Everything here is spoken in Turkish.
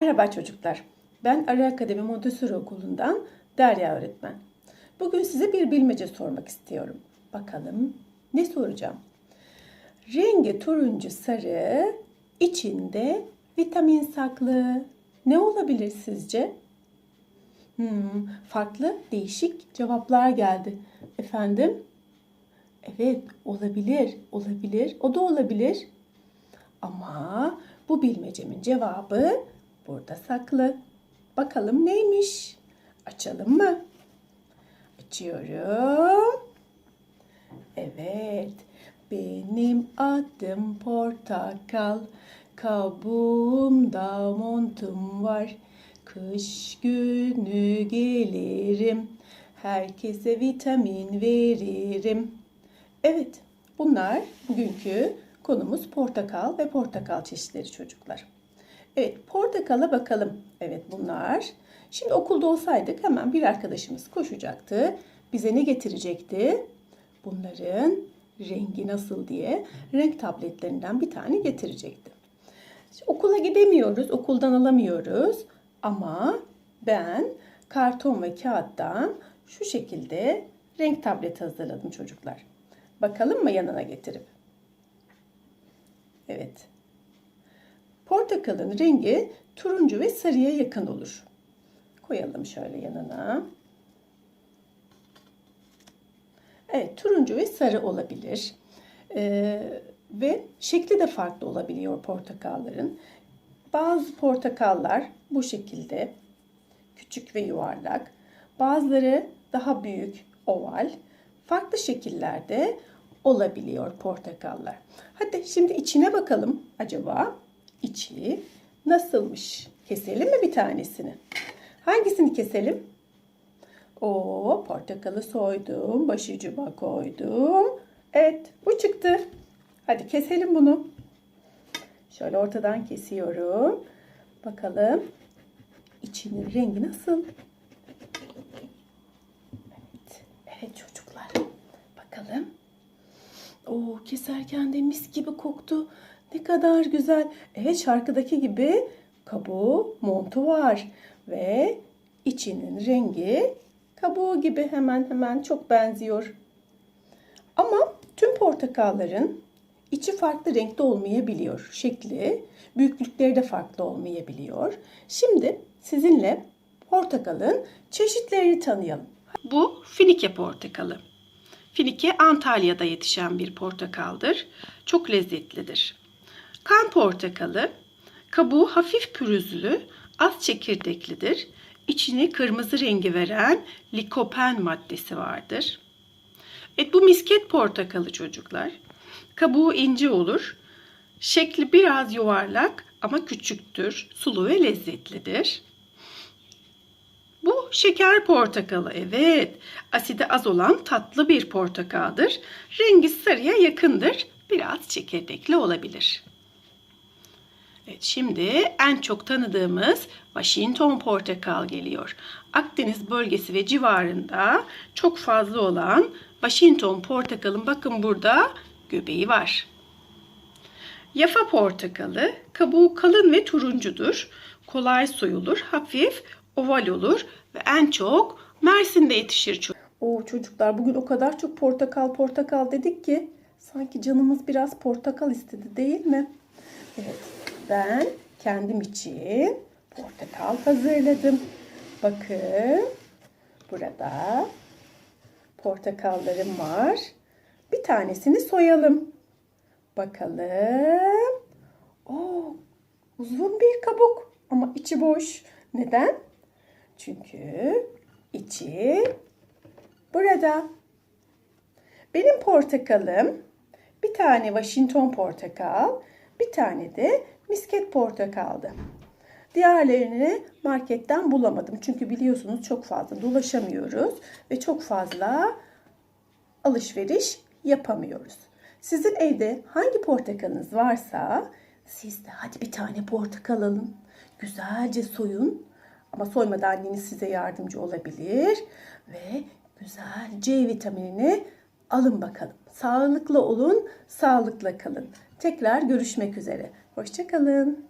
Merhaba çocuklar. Ben Arı Akademi Montessori Okulu'ndan Derya öğretmen. Bugün size bir bilmece sormak istiyorum. Bakalım ne soracağım? Rengi turuncu sarı, içinde vitamin saklı. Ne olabilir sizce? Hmm, farklı değişik cevaplar geldi. Efendim? Evet, olabilir, olabilir. O da olabilir. Ama bu bilmecemin cevabı burada saklı. Bakalım neymiş? Açalım mı? Açıyorum. Evet. Benim adım portakal. Kabuğumda montum var. Kış günü gelirim. Herkese vitamin veririm. Evet, bunlar bugünkü konumuz portakal ve portakal çeşitleri çocuklar. Evet, portakala bakalım. Evet, bunlar. Şimdi okulda olsaydık hemen bir arkadaşımız koşacaktı. Bize ne getirecekti? Bunların rengi nasıl diye renk tabletlerinden bir tane getirecekti. Şimdi okula gidemiyoruz, okuldan alamıyoruz. Ama ben karton ve kağıttan şu şekilde renk tableti hazırladım çocuklar. Bakalım mı yanına getirip? Evet. Portakalın rengi turuncu ve sarıya yakın olur. Koyalım şöyle yanına. Evet, turuncu ve sarı olabilir. Ee, ve şekli de farklı olabiliyor portakalların. Bazı portakallar bu şekilde küçük ve yuvarlak. Bazıları daha büyük, oval. Farklı şekillerde olabiliyor portakallar. Hadi şimdi içine bakalım acaba içi nasılmış? Keselim mi bir tanesini? Hangisini keselim? O portakalı soydum, başucuma koydum. Evet, bu çıktı. Hadi keselim bunu. Şöyle ortadan kesiyorum. Bakalım içinin rengi nasıl? Evet, evet çocuklar. Bakalım. Oo, keserken de mis gibi koktu. Ne kadar güzel. Evet şarkıdaki gibi kabuğu, montu var. Ve içinin rengi kabuğu gibi hemen hemen çok benziyor. Ama tüm portakalların içi farklı renkte olmayabiliyor. Şekli, büyüklükleri de farklı olmayabiliyor. Şimdi sizinle portakalın çeşitlerini tanıyalım. Bu finike portakalı. Finike Antalya'da yetişen bir portakaldır. Çok lezzetlidir. Kan portakalı kabuğu hafif pürüzlü, az çekirdeklidir. İçine kırmızı rengi veren likopen maddesi vardır. Evet bu misket portakalı çocuklar. Kabuğu ince olur. Şekli biraz yuvarlak ama küçüktür. Sulu ve lezzetlidir. Bu şeker portakalı. Evet. Asidi az olan tatlı bir portakaldır. Rengi sarıya yakındır. Biraz çekirdekli olabilir. Evet, şimdi en çok tanıdığımız Washington portakal geliyor. Akdeniz bölgesi ve civarında çok fazla olan Washington portakalın bakın burada göbeği var. Yafa portakalı kabuğu kalın ve turuncudur. Kolay soyulur, hafif oval olur ve en çok Mersin'de yetişir. Oo çocuklar bugün o kadar çok portakal portakal dedik ki sanki canımız biraz portakal istedi değil mi? Evet ben kendim için portakal hazırladım. Bakın burada portakallarım var. Bir tanesini soyalım. Bakalım. Oo, uzun bir kabuk ama içi boş. Neden? Çünkü içi burada. Benim portakalım bir tane Washington portakal, bir tane de misket portakaldı. Diğerlerini marketten bulamadım. Çünkü biliyorsunuz çok fazla dolaşamıyoruz ve çok fazla alışveriş yapamıyoruz. Sizin evde hangi portakalınız varsa siz de hadi bir tane portakal alın. Güzelce soyun. Ama soymadan anneniz size yardımcı olabilir. Ve güzel C vitaminini alın bakalım. Sağlıklı olun, sağlıkla kalın. Tekrar görüşmek üzere. Hoşçakalın.